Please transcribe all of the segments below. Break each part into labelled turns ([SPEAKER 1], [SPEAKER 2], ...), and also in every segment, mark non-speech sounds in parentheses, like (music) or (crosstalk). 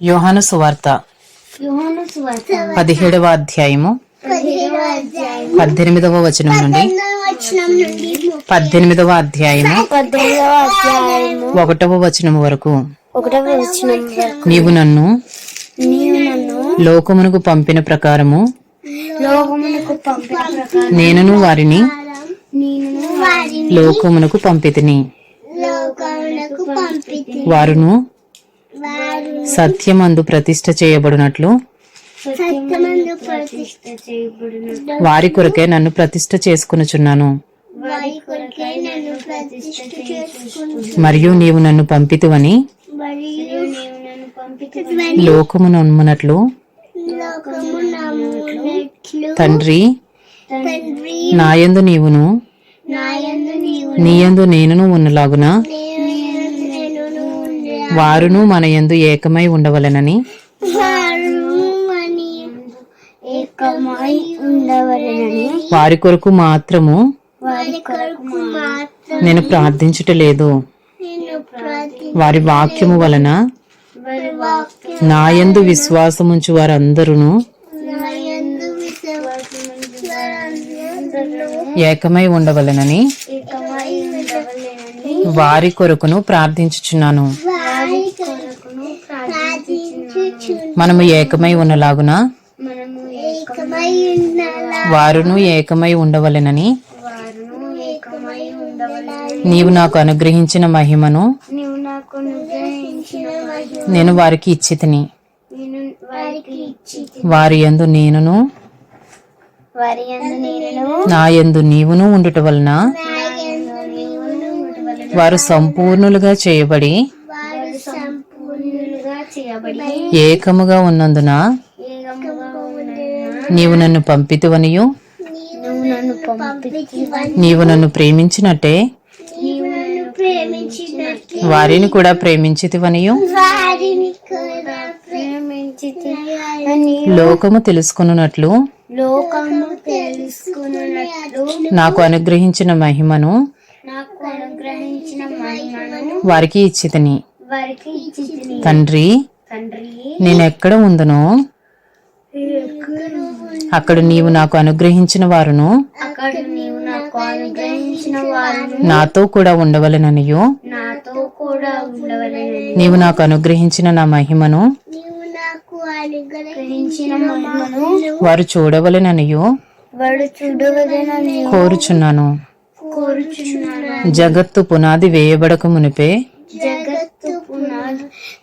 [SPEAKER 1] యోహాను సువార్త పదిహేడవ అధ్యాయము పద్దెనిమిదవ వచనం నుండి పద్దెనిమిదవ అధ్యాయము ఒకటవ వచనం వరకు. నీవు నన్ను లోకమునకు పంపిన ప్రకారము నేనును వారిని
[SPEAKER 2] నేను వారిని
[SPEAKER 1] లోకమునకు పంపితిని. వారును
[SPEAKER 2] వారు
[SPEAKER 1] సత్యమందు ప్రతిష్ఠ చేయబడినట్లు
[SPEAKER 2] సత్యమందు ప్రతిష్ఠ చేయబడిన
[SPEAKER 1] వారి కొరకే నన్ను ప్రతిష్ఠ చేసుకునుచున్నాను.
[SPEAKER 2] వారి కొరకే నన్ను ప్రతిష్ఠ చేసుకుంటు
[SPEAKER 1] మరియు నీవు నన్ను పంపితువని
[SPEAKER 2] మరియు నీవు నన్ను పంపితి
[SPEAKER 1] లోకము నమ్మునట్లు తండ్రి
[SPEAKER 2] తండ్రి
[SPEAKER 1] నాయందు నీవును
[SPEAKER 2] నాయందు
[SPEAKER 1] నేనును ఉన్నలాగున
[SPEAKER 2] నేను
[SPEAKER 1] వారును మన యందు ఏకమై ఉండవలనని.
[SPEAKER 2] వారి
[SPEAKER 1] కొరకు మాత్రము నేను ప్రార్థించుటలేదు. వారి వాక్యము వలన నాయందు విశ్వాసముంచు వారందరూ ఏకమై ఉండవలనని వారి కొరకును ప్రార్థించుచున్నాను
[SPEAKER 2] వారి కొరకును ప్రార్థించుచు
[SPEAKER 1] మనము ఏకమై ఉన్నలాగున? వారును ఏకమై ఉండవలెనని? నీవు నాకు అనుగ్రహించిన మహిమను? నేను వారికి ఇచ్చితిని. వారి యందు నేనును?
[SPEAKER 2] వారి యందు నేను?
[SPEAKER 1] నా యందు నీవును ఉండుట వలన? వారు సంపూర్ణులుగా చేయబడి ఏకముగా ఉన్నందున నీవు నన్ను పంపితువనియు? నీవు నన్ను ప్రేమించినట్టే? వారిని కూడా ప్రేమించితివనియు? లోకము తెలుసుకున్నట్లు నాకు అనుగ్రహించిన మహిమను? వారికి ఇచ్చితిని. తండ్రి
[SPEAKER 2] తండ్రి
[SPEAKER 1] నేనెక్కడ ఉందునో? అక్కడ నీవు నాకు అనుగ్రహించిన వారును. నాతో కూడా ఉండవలెననియు. నీవు నాకు అనుగ్రహించిన నా మహిమను. వారు చూడవలెననియు. కోరుచున్నాను. జగత్తు పునాది వేయబడక మునిపే.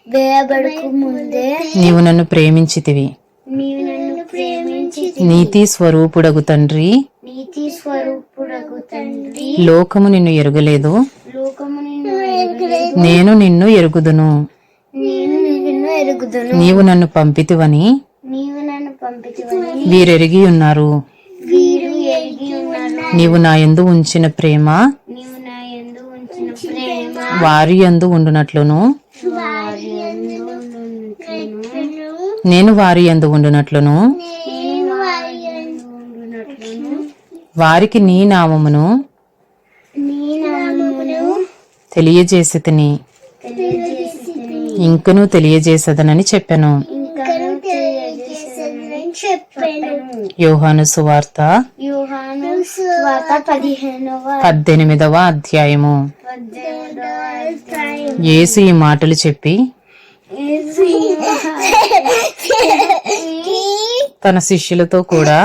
[SPEAKER 2] వేయబడక ముందే
[SPEAKER 1] నీవు నన్ను ప్రేమించితివి.
[SPEAKER 2] నీవు నన్ను ప్రేమించి
[SPEAKER 1] నీతి స్వరూపుడగు తండ్రి.
[SPEAKER 2] నీతి స్వరూపుడగు తండ్రి.
[SPEAKER 1] లోకము నిన్ను ఎరుగలేదు.
[SPEAKER 2] లోకము నిన్ను ఎరుగలేదు.
[SPEAKER 1] నేను నిన్ను ఎరుగుదును.
[SPEAKER 2] నేను నిన్ను ఎరుగుదును.
[SPEAKER 1] నీవు నన్ను పంపితివని
[SPEAKER 2] నీవు నన్ను పంపితివని.
[SPEAKER 1] వీరెరిగి ఉన్నారు.
[SPEAKER 2] వీరు ఎరిగి ఉన్నారు.
[SPEAKER 1] నీవు నా యందు ఉంచిన ప్రేమ
[SPEAKER 2] నీవు నా యందు ఉంచిన ప్రేమ.
[SPEAKER 1] వారి యందు ఉండునట్లును
[SPEAKER 2] వారి యందు ఉండును.
[SPEAKER 1] నేను వారి యందు ఉండునట్లును. వారికి నీ నామమును తెలియజేసి తిని ఇంకను తెలియజేసదనని చెప్పాను. యోహాను సువార్త పద్దెనిమిదవ అధ్యాయము. యేసు ఈ మాటలు చెప్పి (laughs) తన శిష్యులతో కూడా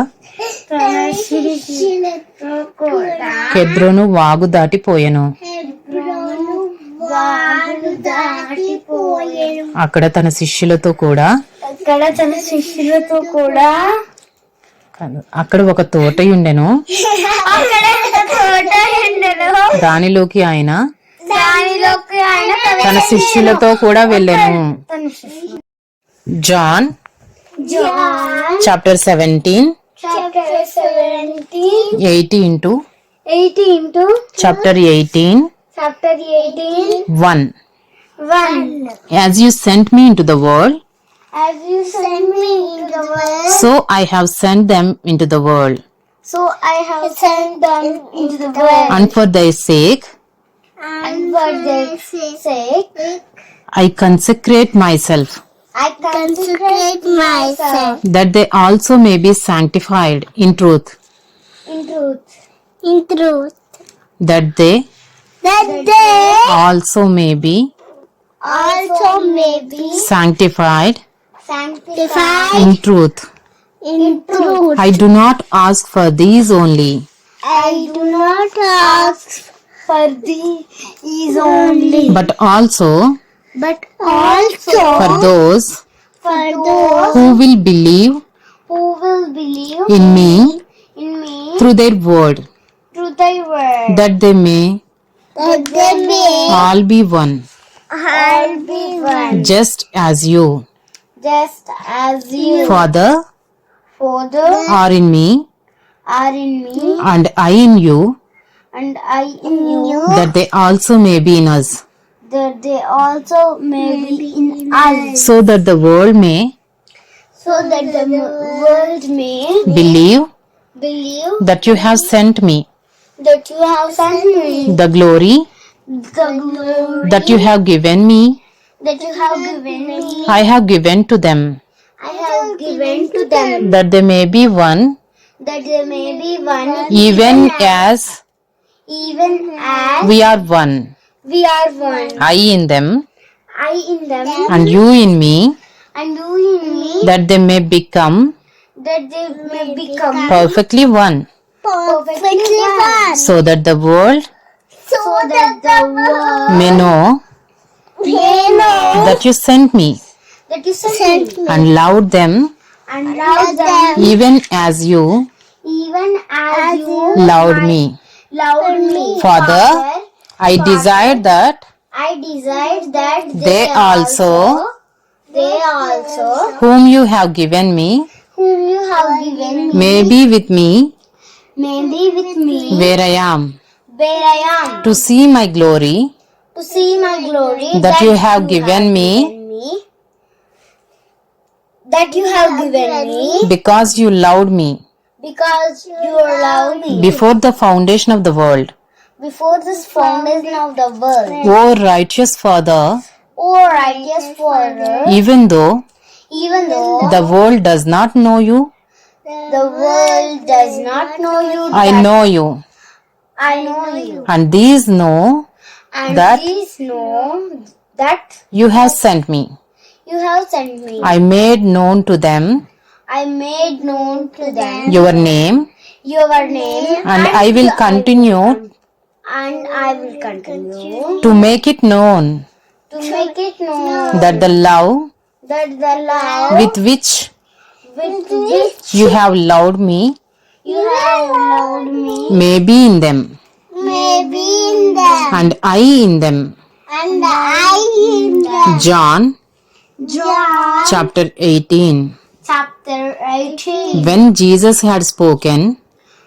[SPEAKER 1] కెద్రోను వాగు దాటిపోయెను. అక్కడ తన శిష్యులతో కూడా
[SPEAKER 2] అక్కడ తన శిష్యులతో కూడా
[SPEAKER 1] అక్కడ ఒక తోట ఉండెను దానిలోకి ఆయన తన శిష్యులతో కూడా వెళ్ళెను. John chapter seventeen
[SPEAKER 2] chapter seventeen
[SPEAKER 1] eighty into
[SPEAKER 2] eighteen to
[SPEAKER 1] chapter eighteen
[SPEAKER 2] eighteen
[SPEAKER 1] one as you sent me into the world
[SPEAKER 2] As you sent me into the world,
[SPEAKER 1] so I have sent them into the world
[SPEAKER 2] so I have sent them into the world.
[SPEAKER 1] And for thy
[SPEAKER 2] And for their sake,
[SPEAKER 1] I consecrate myself.
[SPEAKER 2] I consecrate myself
[SPEAKER 1] that they also may be sanctified in truth,
[SPEAKER 2] in truth. In truth.
[SPEAKER 1] that they
[SPEAKER 2] That they
[SPEAKER 1] also may be
[SPEAKER 2] also may be
[SPEAKER 1] sanctified
[SPEAKER 2] sanctified
[SPEAKER 1] in truth.
[SPEAKER 2] in truth.
[SPEAKER 1] I do not ask for these only,
[SPEAKER 2] I do not ask for these only,
[SPEAKER 1] but also
[SPEAKER 2] but also
[SPEAKER 1] for those
[SPEAKER 2] for those
[SPEAKER 1] who will believe
[SPEAKER 2] who will believe
[SPEAKER 1] in me?
[SPEAKER 2] In me?
[SPEAKER 1] Through their word,
[SPEAKER 2] through thy word.
[SPEAKER 1] that they may
[SPEAKER 2] That they may
[SPEAKER 1] all be one,
[SPEAKER 2] all be one,
[SPEAKER 1] just as you,
[SPEAKER 2] just as you,
[SPEAKER 1] Father,
[SPEAKER 2] Father,
[SPEAKER 1] are in me,
[SPEAKER 2] are in me,
[SPEAKER 1] and I in you,
[SPEAKER 2] and I knew oh.
[SPEAKER 1] that they also may be in us,
[SPEAKER 2] that they also may be in us,
[SPEAKER 1] so that the world may
[SPEAKER 2] so that the world may
[SPEAKER 1] believe
[SPEAKER 2] believe
[SPEAKER 1] that you have sent me,
[SPEAKER 2] that you have sent me,
[SPEAKER 1] the glory
[SPEAKER 2] the glory
[SPEAKER 1] that you have given me,
[SPEAKER 2] that you have given me,
[SPEAKER 1] I have given to them,
[SPEAKER 2] I have given to them,
[SPEAKER 1] that they may be one,
[SPEAKER 2] that they may be one,
[SPEAKER 1] even as
[SPEAKER 2] even as
[SPEAKER 1] we are one,
[SPEAKER 2] we are one.
[SPEAKER 1] I in them,
[SPEAKER 2] I in them,
[SPEAKER 1] and you in me,
[SPEAKER 2] and you in me,
[SPEAKER 1] that they may become
[SPEAKER 2] that they may become
[SPEAKER 1] perfectly one,
[SPEAKER 2] perfectly one,
[SPEAKER 1] so that the world
[SPEAKER 2] so that the world
[SPEAKER 1] may know
[SPEAKER 2] may know
[SPEAKER 1] that you sent me
[SPEAKER 2] that you sent me
[SPEAKER 1] and loved them
[SPEAKER 2] and love them
[SPEAKER 1] even as you
[SPEAKER 2] even as you
[SPEAKER 1] loved me.
[SPEAKER 2] Loved me.
[SPEAKER 1] Father, I desire that
[SPEAKER 2] I desire that
[SPEAKER 1] they also,
[SPEAKER 2] they also,
[SPEAKER 1] whom you have given me,
[SPEAKER 2] whom you have given me,
[SPEAKER 1] may be with me
[SPEAKER 2] may be with me
[SPEAKER 1] where I am,
[SPEAKER 2] where I am,
[SPEAKER 1] to see my glory
[SPEAKER 2] to see my glory
[SPEAKER 1] that you have given me
[SPEAKER 2] given me, that you have given me,
[SPEAKER 1] because you loved me
[SPEAKER 2] because you love me.
[SPEAKER 1] before the foundation of the world.
[SPEAKER 2] before this foundation of the world.
[SPEAKER 1] O righteous Father,
[SPEAKER 2] O righteous Father,
[SPEAKER 1] even though
[SPEAKER 2] even though
[SPEAKER 1] the world does not know you,
[SPEAKER 2] the world does not know you,
[SPEAKER 1] I know you,
[SPEAKER 2] I know you,
[SPEAKER 1] and these know
[SPEAKER 2] and
[SPEAKER 1] that
[SPEAKER 2] these know that
[SPEAKER 1] you have sent me.
[SPEAKER 2] you have sent me.
[SPEAKER 1] I made known to them
[SPEAKER 2] I made known to them
[SPEAKER 1] your name,
[SPEAKER 2] your name,
[SPEAKER 1] and I will continue
[SPEAKER 2] and I will continue
[SPEAKER 1] to make it known
[SPEAKER 2] to make it known
[SPEAKER 1] that the love
[SPEAKER 2] that the love
[SPEAKER 1] with which
[SPEAKER 2] with which
[SPEAKER 1] you have loved me
[SPEAKER 2] you have loved me
[SPEAKER 1] may be in them,
[SPEAKER 2] may be in them,
[SPEAKER 1] and I in them.
[SPEAKER 2] and I in them.
[SPEAKER 1] John
[SPEAKER 2] John
[SPEAKER 1] chapter 18.
[SPEAKER 2] Chapter 18.
[SPEAKER 1] When Jesus had spoken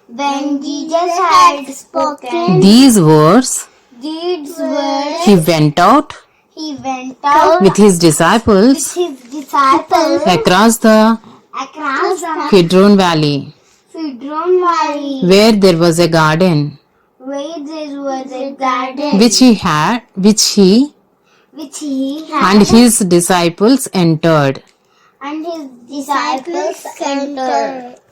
[SPEAKER 2] When Jesus had spoken
[SPEAKER 1] these words,
[SPEAKER 2] these words,
[SPEAKER 1] he went out
[SPEAKER 2] he went out
[SPEAKER 1] with his disciples
[SPEAKER 2] with his disciples
[SPEAKER 1] across the
[SPEAKER 2] across the
[SPEAKER 1] Kidron Valley,
[SPEAKER 2] Kidron Valley,
[SPEAKER 1] where there was a garden
[SPEAKER 2] where there was a garden
[SPEAKER 1] which he had, which he
[SPEAKER 2] which he had,
[SPEAKER 1] and his disciples entered.
[SPEAKER 2] and his Disciples Center.